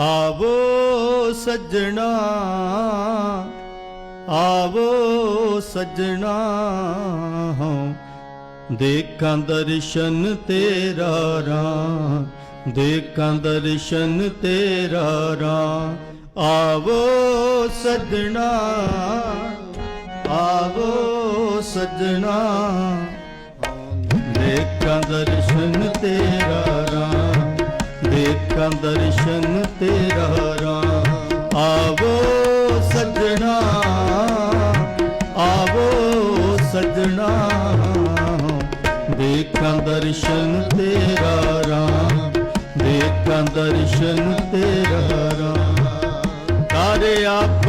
ਆਵੋ ਸੱਜਣਾ ਆਵੋ ਸੱਜਣਾ ਦੇਖਾਂ ਦਰਸ਼ਨ ਤੇਰਾ ਰਾਂ ਦੇਖਾਂ ਦਰਸ਼ਨ ਤੇਰਾ ਰਾਂ ਆਵੋ ਸੱਜਣਾ ਆਵੋ ਸੱਜਣਾ ਦੇਖਾਂ ਦਰਸ਼ਨ ਤੇਰਾ ਦੇਖਾਂ ਦਰਸ਼ਨ ਤੇਰਾ ਰਾਮ ਆਵੋ ਸੱਜਣਾ ਆਵੋ ਸੱਜਣਾ। ਦੇਖਾਂ ਦਰਸ਼ਨ ਤੇਰਾ ਰਾਮ ਦੇਖਾਂ ਦਰਸ਼ਨ ਤੇਰਾ ਰਾਂ ਤਾਰੇ ਆਪਨੜੇ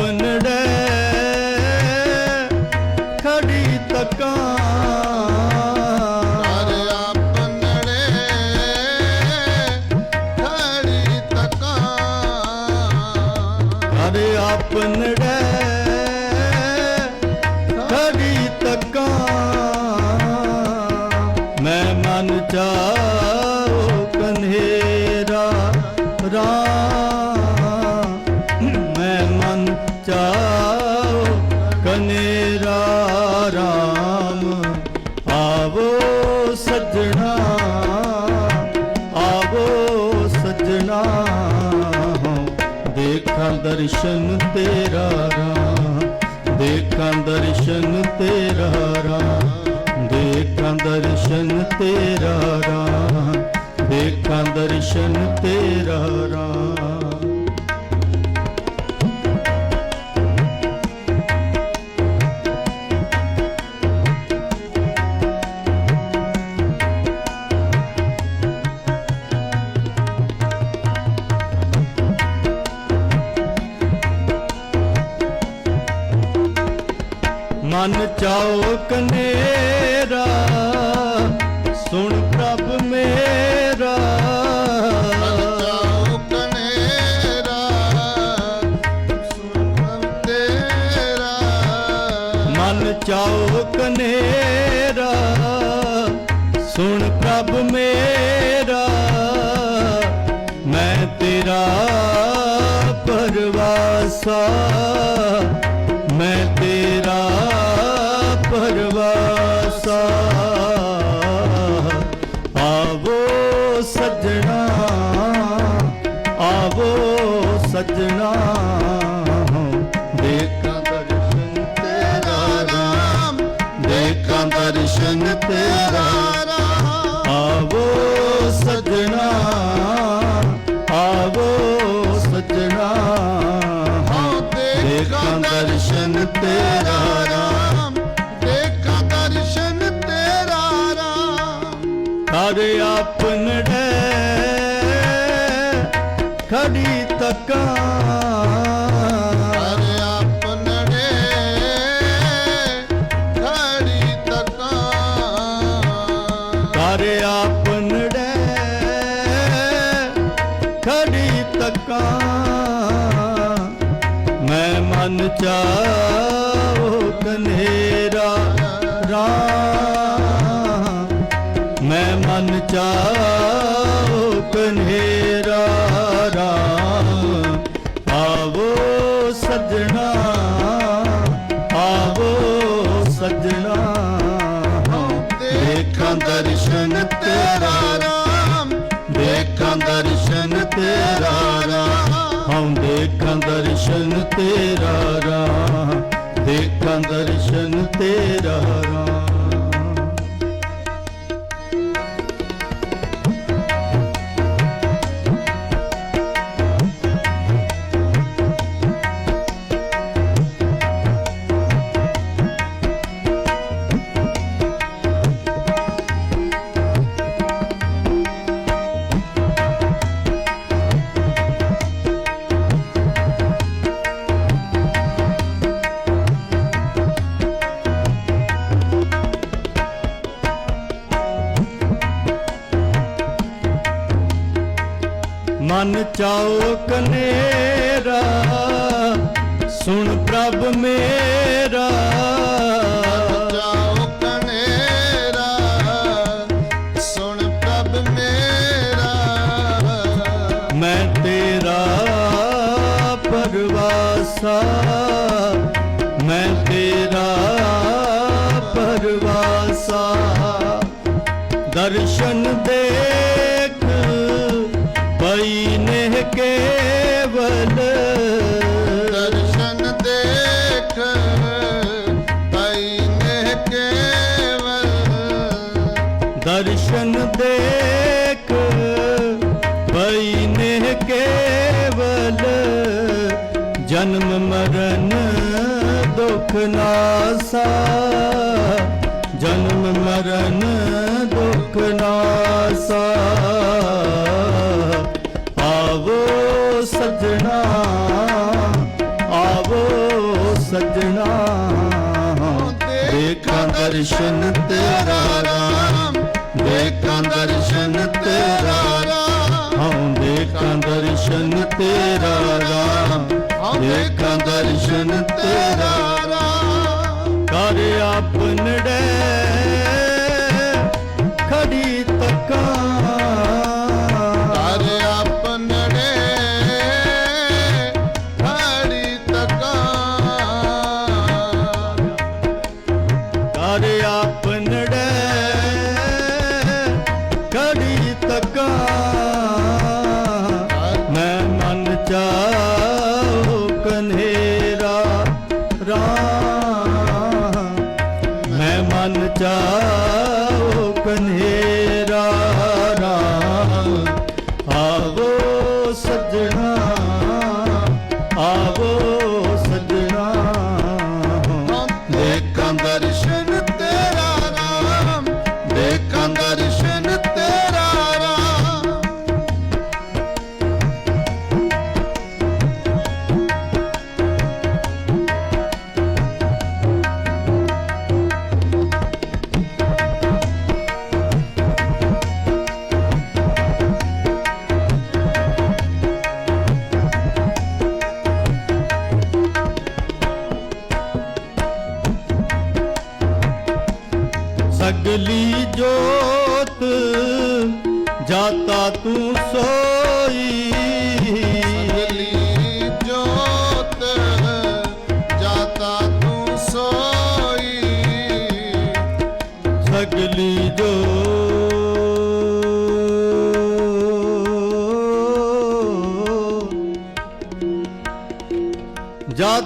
ਹਰ ਆਪਨੜੇ ਖੜੀ ਤੱਕਾਂ। ਮੈਂ ਮਨ ਚਾਉ ਕਨੇਰਾ ਰਾਮ। ਮੈਂ ਮਨ ਚਾਓ ਕਨੇਰਾ ਰਾਮ। ਆਵੋ ਸੱਜਣਾ। ਦਰਸ਼ਨ ਤੇਰਾ ਰਾਂ ਦੇਖਾਂ ਦਰਸ਼ਨ ਤੇਰਾ ਰਾਂ ਦੇਖਾਂ ਦਰਸ਼ਨ ਤੇਰਾ ਰਾਂ ਦੇਖਾਂ ਦਰਸ਼ਨ ਤੇਰਾ ਰਾਂ ਪਰਵਾਸਾ, ਮੈਂ ਤੇਰਾ ਪਰਵਾਸਾ। ਆਵੋ ਸੱਜਣਾ ਆਵੋ ਸੱਜਣਾ, ਦੇਖਾਂ ਦਰਸ਼ਨ ਤੇਰਾ ਰਾਮ ਦੇਖਾਂ ਦਰਸ਼ਨ ਤੇਰਾ ਖੜੀ ਤੱਕਾਂ। ਮਨ ਚਾਉ ਕਨੇਰਾ ਰਾਂ ਮੈਂ ਮਨ ਚਾਉ ਦਰਸ਼ਨ ਤੇਰਾ ਰਾਮ ਹਉ ਦੇਖਾਂ ਦਰਸ਼ਨ ਤੇਰਾ ਰਾਮ ਦੇਖਾਂ ਦਰਸ਼ਨ ਤੇਰਾ ਰਾਮ ਮਨ ਚਾਉ ਕਨੇਰਾ ਸੁਣ ਪ੍ਰਭ ਮੇਰਾ। ਕਨੇਰਾ ਮੈਂ ਤੇਰਾ ਆਸਾ ਮੈਂ ਤੇਰਾ ਪਰਵਾਸਾ। ਦਰਸ਼ਨ ਦੇਖ ਕੇਵਲ ਦਰਸ਼ਨ ਦੇਖ ਪਈ ਨੇ ਕੇਵਲ ਦਰਸ਼ਨ ਦੇਖ ਪਈ ਨੇ ਕੇਵਲ ਜਨਮ ਮਰਨ ਦੁਖ ਨਾਸਾ ਜਨਮ ਮਰਨ ਦੁਖ ਨਾਸਾ। ਸਜਣਾ ਆਵੋ ਸਜਣਾ, ਦੇਖਾਂ ਦਰਸ਼ਨ ਤੇਰਾ ਰਾਮ, ਦੇਖਾਂ ਦਰਸ਼ਨ ਤੇਰਾ ਰਾਮ। ਹਉ ਦੇਖਾਂ ਦਰਸ਼ਨ ਤੇਰਾ ਰਾਮ, ਦੇਖਾਂ ਦਰਸ਼ਨ ਤੇਰਾ ਰਾਮ ਮੈਂ ਮਨ ਚਾਹੋ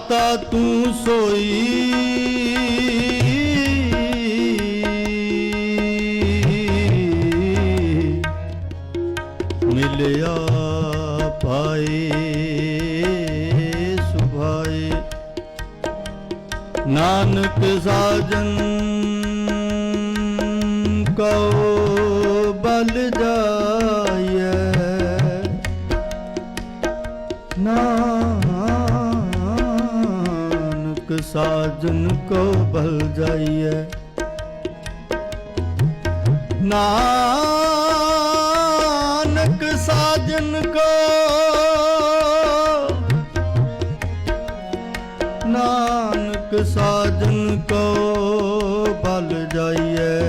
ਜਾਤਾ ਤੂੰ ਸੋਈ। ਮਿਲਿਆ ਪਾਏ ਸੁਭਾਏ ਨਾਨਕ ਸਾਜਨ ਨਾਨਕ ਸਾਜਨ ਕਉ ਬਲ ਜਾਈਐ। ਨਾਨਕ ਸਾਜਨ ਕੋ ਨਾਨਕ ਸਾਜਨ ਕੋ ਬਲ ਜਾਈਐ।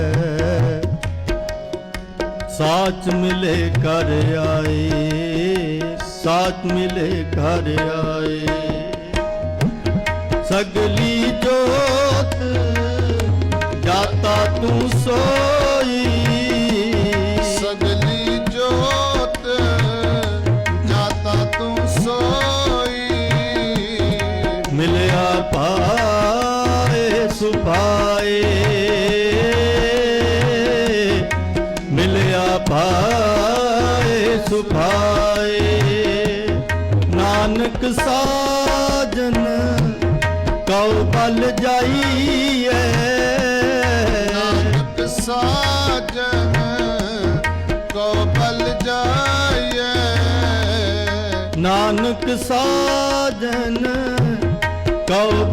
ਸਾਚ ਮਿਲੇ ਘਰ ਆਏ, ਸਾਚ ਮਿਲੇ ਘਰ ਸਗਲੀ ਜੋਤ ਜਾਤਾ ਤੂੰ ਸੋਈ। ਸਗਲੀ ਜੋਤ ਜਾਤਾ ਤੂੰ ਸੋਈ। ਮਿਲਿਆ ਪਾਏ ਸੁਭਾਏ ਮਿਲਿਆ ਪਾਏ ਸੁਭਾਏ ਨਾਨਕ ਸਾਜਨ ਬਲ ਜਾਈਐ ਨਾਨਕ ਸਾਜਨ ਕੋ ਬਲ ਜਾਈਐ ਨਾਨਕ ਸਾਜਨ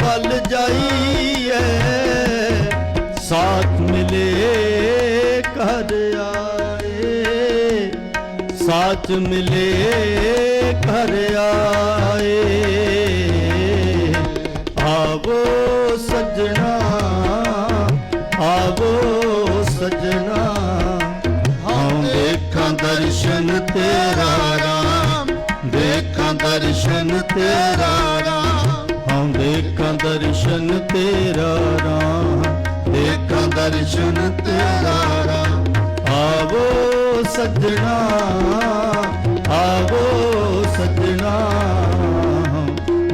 ਬਲ ਜਾਈਐ ਸਾਥ ਮਿਲੇ ਕਰ ਆਏ। ਸਾਥ ਮਿਲੇ ਕਰ ਆਏ। ਦਰਸ਼ਨ ਤੇਰਾ ਰਾਮ। ਦੇਖਾਂ ਦਰਸ਼ਨ ਤੇਰਾ ਰਾਮ। ਦੇਖਾਂ ਦਰਸ਼ਨ ਤੇਰਾ ਰਾਮ। ਆਵੋ ਸੱਜਣਾ ਆਵੋ ਸੱਜਣਾ।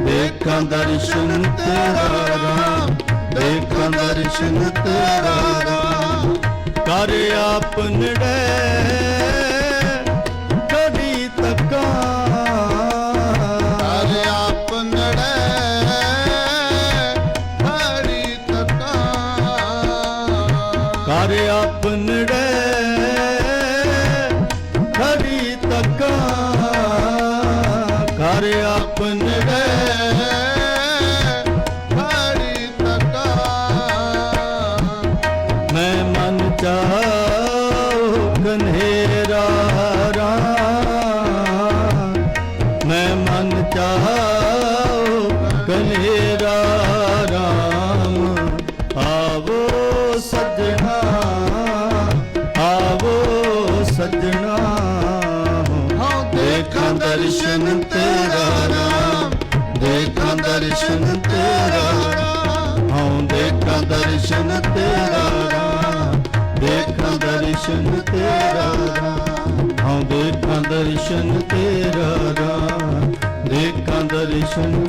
ਦੇਖਾਂ ਦਰਸ਼ਨ ਤੇਰਾ ਰਾਮ। ਦੇਖਾਂ ਦਰਸ਼ਨ ਤੇਰਾ ਰਾਮ। ਕਰ ਆਪਨੜੇ ਕਰ ਆਪਨੜੇ ਦਰਸ਼ਨ ਤੇਰਾ ਰਾਮ ਦੇਖਾਂ ਦਰਸ਼ਨ ਤੇਰਾ ਰਾਮ ਹਾਂ ਦੇਖਾਂ ਦਰਸ਼ਨ ਤੇਰਾ ਰਾਮ ਦੇਖਾਂ ਦਰਸ਼ਨ